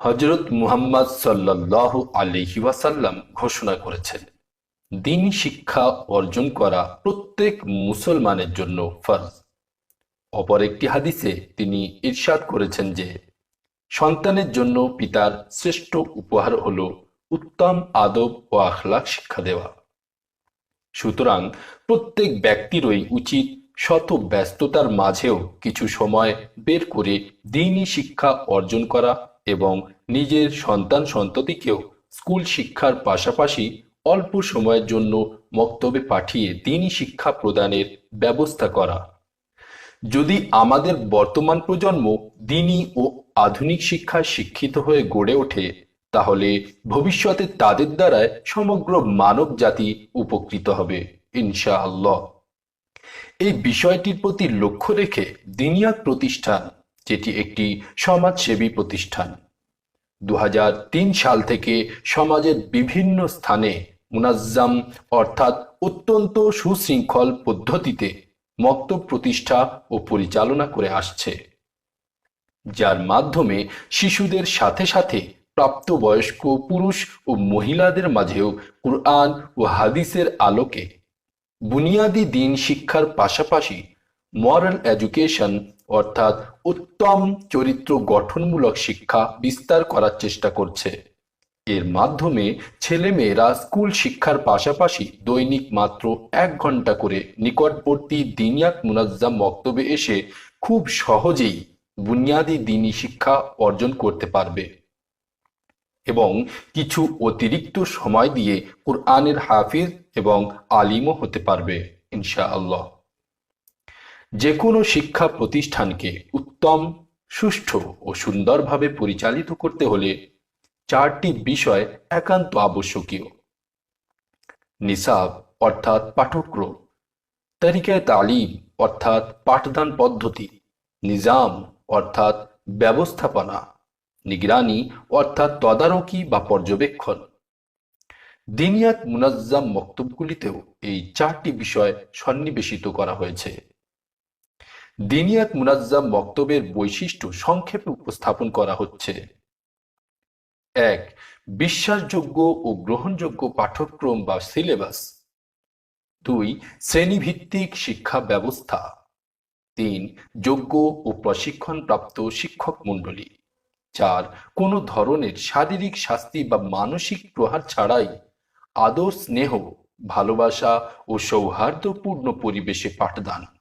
হজরত মুহাম্মদ সাল্লাহ আলহি ওয়াসাল্লাম ঘোষণা করেছেন, দিন শিক্ষা অর্জন করা প্রত্যেক মুসলমানের জন্য ফরজ। অপর একটি হাদিসে তিনি ইরশাদ করেছেন যে, সন্তানের জন্য পিতার শ্রেষ্ঠ উপহার হল উত্তম আদব ও আখলাক শিক্ষা দেওয়া। সুতরাং প্রত্যেক ব্যক্তিরই উচিত শত ব্যস্ততার মাঝেও কিছু সময় বের করে দিনই শিক্ষা অর্জন করা এবং নিজের সন্তান সন্ততিকেও স্কুল শিক্ষার পাশাপাশি অল্প সময়ের জন্য মক্তবে পাঠিয়ে দিনই শিক্ষা প্রদানের ব্যবস্থা করা। যদি আমাদের বর্তমান প্রজন্ম দিনই ও আধুনিক শিক্ষায় শিক্ষিত হয়ে গড়ে ওঠে, তাহলে ভবিষ্যতে তাদের দ্বারায় সমগ্র মানব জাতি উপকৃত হবে, ইনশাআল্লাহ। এই বিষয়টির প্রতি লক্ষ্য রেখে দিনিয়াত প্রতিষ্ঠান, যেটি একটি সমাজসেবী প্রতিষ্ঠান দু হাজার তিন সাল থেকে সমাজের বিভিন্ন স্থানে মুনাজ্জাম, অর্থাৎ অত্যন্ত সুশৃঙ্খল পদ্ধতিতে মক্তব প্রতিষ্ঠা ও পরিচালনা করে আসছে। যার মাধ্যমে শিশুদের সাথে সাথে প্রাপ্তবয়স্ক পুরুষ ও মহিলাদের মাঝেও কুরআন ও হাদিসের আলোকে বুনিয়াদি দিন শিক্ষার পাশাপাশি মরাল এডুকেশন অর্থাৎ উত্তম চরিত্র গঠনমূলক শিক্ষা বিস্তার করার চেষ্টা করছে। এর মাধ্যমে ছেলেমেয়েরা স্কুল শিক্ষার পাশাপাশি দৈনিক মাত্র এক ঘণ্টা করে নিকটবর্তী দিনিয়াত মুনাজ্জাম বক্তব্যে এসে খুব সহজেই বুনিয়াদি দিনী শিক্ষা অর্জন করতে পারবে এবং কিছু অতিরিক্ত সময় দিয়ে কোরআনের হাফিজ এবং আলিমও হতে পারবে, ইনশাআল্লাহ। যে কোনো শিক্ষা প্রতিষ্ঠানকে উত্তম, সুষ্ঠু ও সুন্দরভাবে পরিচালিত করতে হলে চারটি বিষয় একান্ত আবশ্যকীয়। নিসাব অর্থাৎ পাঠক্রম তালিকায় তালিম অর্থাৎ পাঠদান পদ্ধতি, নিজাম অর্থাৎ ব্যবস্থাপনা, নিগরানি অর্থাৎ তদারকি বা পর্যবেক্ষণ। দিনিয়াত মুনাজ্জাম মক্তবগুলিতেও এই চারটি বিষয় সন্নিবেশিত করা হয়েছে। দিনিয়াত মুনাজ্জাম বক্তব্যের বৈশিষ্ট্য সংক্ষেপে উপস্থাপন করা হচ্ছে। এক, বিশ্বাসযোগ্য ও গ্রহণযোগ্য পাঠ্যক্রম বা সিলেবাস। দুই, শ্রেণীভিত্তিক শিক্ষা ব্যবস্থা। তিন, যোগ্য ও প্রশিক্ষণপ্রাপ্ত শিক্ষক মণ্ডলী। চার, কোনো ধরনের শারীরিক শাস্তি বা মানসিক প্রহার ছাড়াই আদর, স্নেহ, ভালোবাসা ও সৌহার্দ্যপূর্ণ পরিবেশে পাঠদান।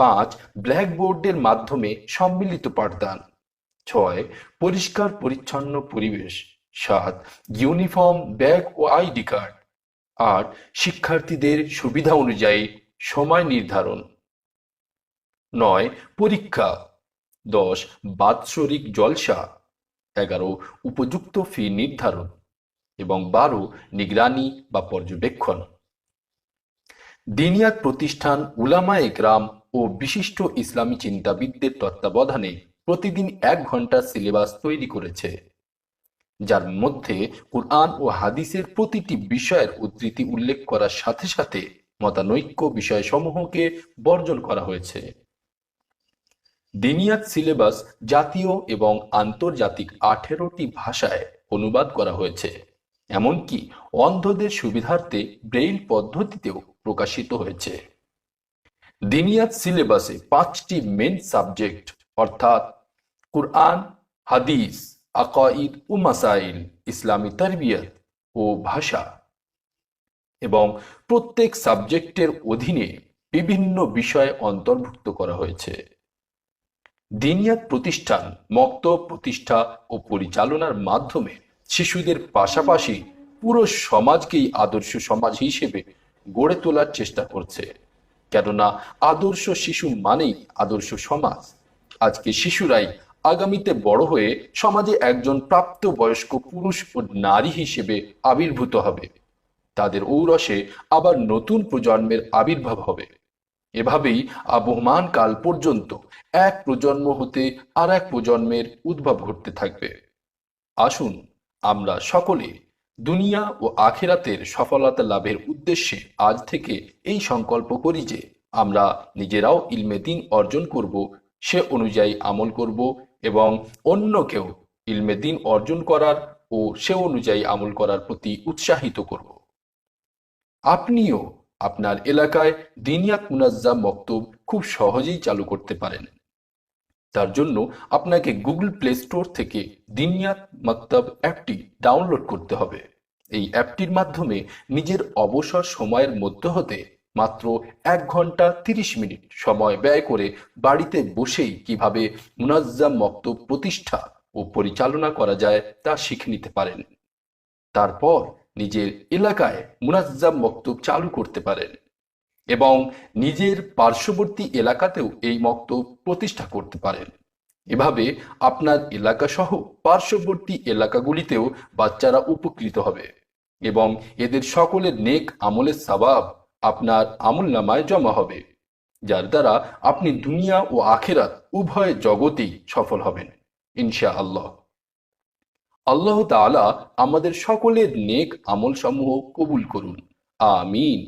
পাঁচ ব্ল্যাকবোর্ডের মাধ্যমে সম্মিলিত পাঠদান। ছয়, পরিষ্কার, পরিচ্ছন্ন পরিবেশ। সাত, ইউনিফর্ম, ব্যাগ ও আইডি কার্ড। আট, শিক্ষার্থীদের সুবিধা অনুযায়ী সময় নির্ধারণ। নয়, পরীক্ষা। দশ, বাৎসরিক জলসা। এগারো, উপযুক্ত ফি নির্ধারণ। এবং বারো, নিগরানি বা পর্যবেক্ষণ। দিনিয়াত প্রতিষ্ঠান উলামায়ে গ্রাম ও বিশিষ্ট ইসলামী চিন্তাবিদদের তত্ত্বাবধানে প্রতিদিন এক ঘণ্টা সিলেবাস তৈরি করেছে, যার মধ্যে কোরআন ও হাদিসের প্রতিটি বিষয়ের উদ্ধৃতি উল্লেখ করার সাথে সাথে মতানৈক্য বিষয়সমূহকে বর্জন করা হয়েছে। দিনিয়াত সিলেবাস জাতীয় এবং আন্তর্জাতিক আঠেরোটি ভাষায় অনুবাদ করা হয়েছে, এমনকি অন্ধদের সুবিধার্থে ব্রেইল পদ্ধতিতেও প্রকাশিত হয়েছে। দিনিয়াত সিলেবাসে পাঁচটি মেন সাবজেক্ট অর্থাৎ কুরআন, হাদিস আকাইদ ও মাসাইল, ইসলামী তরবিয়ত ও ভাষা এবং প্রত্যেক সাবজেক্টের অধীনে বিভিন্ন বিষয় অন্তর্ভুক্ত করা হয়েছে। দিনিয়াত প্রতিষ্ঠান, মক্তব প্রতিষ্ঠা ও পরিচালনার মাধ্যমে শিশুদের পাশাপাশি পুরো সমাজকেই আদর্শ সমাজ হিসেবে গড়ে তোলার চেষ্টা করছে। কেননা আদর্শ শিশু মানেই আদর্শ সমাজ। আজকে শিশুরাই আগামীতে বড় হয়ে সমাজে একজন প্রাপ্ত বয়স্ক পুরুষ ও নারী হিসেবে আবির্ভূত হবে। তাদের ঔরসে আবার নতুন প্রজন্মের আবির্ভাব হবে। এভাবেই আবহমান কাল পর্যন্ত এক প্রজন্ম হতে আর এক প্রজন্মের উদ্ভব ঘটতে থাকবে। আসুন আমরা সকলে দুনিয়া ও আখেরাতের সফলতা লাভের উদ্দেশ্যে আজ থেকে এই সংকল্প করি যে আমরা নিজেরাও ইলমে দিন অর্জন করব, সে অনুযায়ী আমল করব এবং অন্যকেও ইলমে দিন অর্জন করার ও সে অনুযায়ী আমল করার প্রতি উৎসাহিত করব। আপনিও আপনার এলাকায় দিনিয়াত মুনাজ্জাম মক্তব খুব সহজেই চালু করতে পারেন। তার জন্য আপনাকে গুগল প্লে স্টোর থেকে দিনিয়াত মক্তব অ্যাপটি ডাউনলোড করতে হবে। এই অ্যাপটির মাধ্যমে নিজের অবসর সময়ের মধ্য হতে মাত্র এক ঘণ্টা তিরিশ মিনিট সময় ব্যয় করে বাড়িতে বসেই কীভাবে মুনাজ্জাম মক্তব প্রতিষ্ঠা ও পরিচালনা করা যায় তা শিখে নিতে পারেন। তারপর নিজের এলাকায় মুনাজ্জাম মক্তব চালু করতে পারেন। এবং নিজের পার্শ্ববর্তী এলাকাতেও এই মক্ত প্রতিষ্ঠা করতে পারেন। এভাবে আপনার এলাকা সহ পার্শ্ববর্তী এলাকাগুলিতেও বাচ্চারা উপকৃত হবে এবং এদের সকলের নেক আমলের সবাব আপনার আমল নামায় জমা হবে, যার দ্বারা আপনি দুনিয়া ও আখেরাত উভয় জগতেই সফল হবেন ইনশা আল্লাহ আল্লাহ তাআলা আমাদের সকলের নেক আমল সমূহ কবুল করুন। আমিন।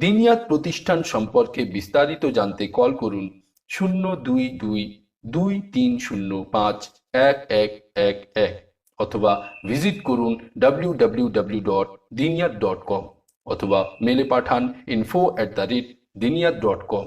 দিনিয়াত প্রতিষ্ঠান সম্পর্কে বিস্তারিত জানতে কল করুন শূন্য দুই দুই দুই তিন শূন্য পাঁচ এক এক এক এক অথবা ভিজিট করুন W W dot Diniyat dot com অথবা মেলে পাঠান info at the rate Diniyat dot com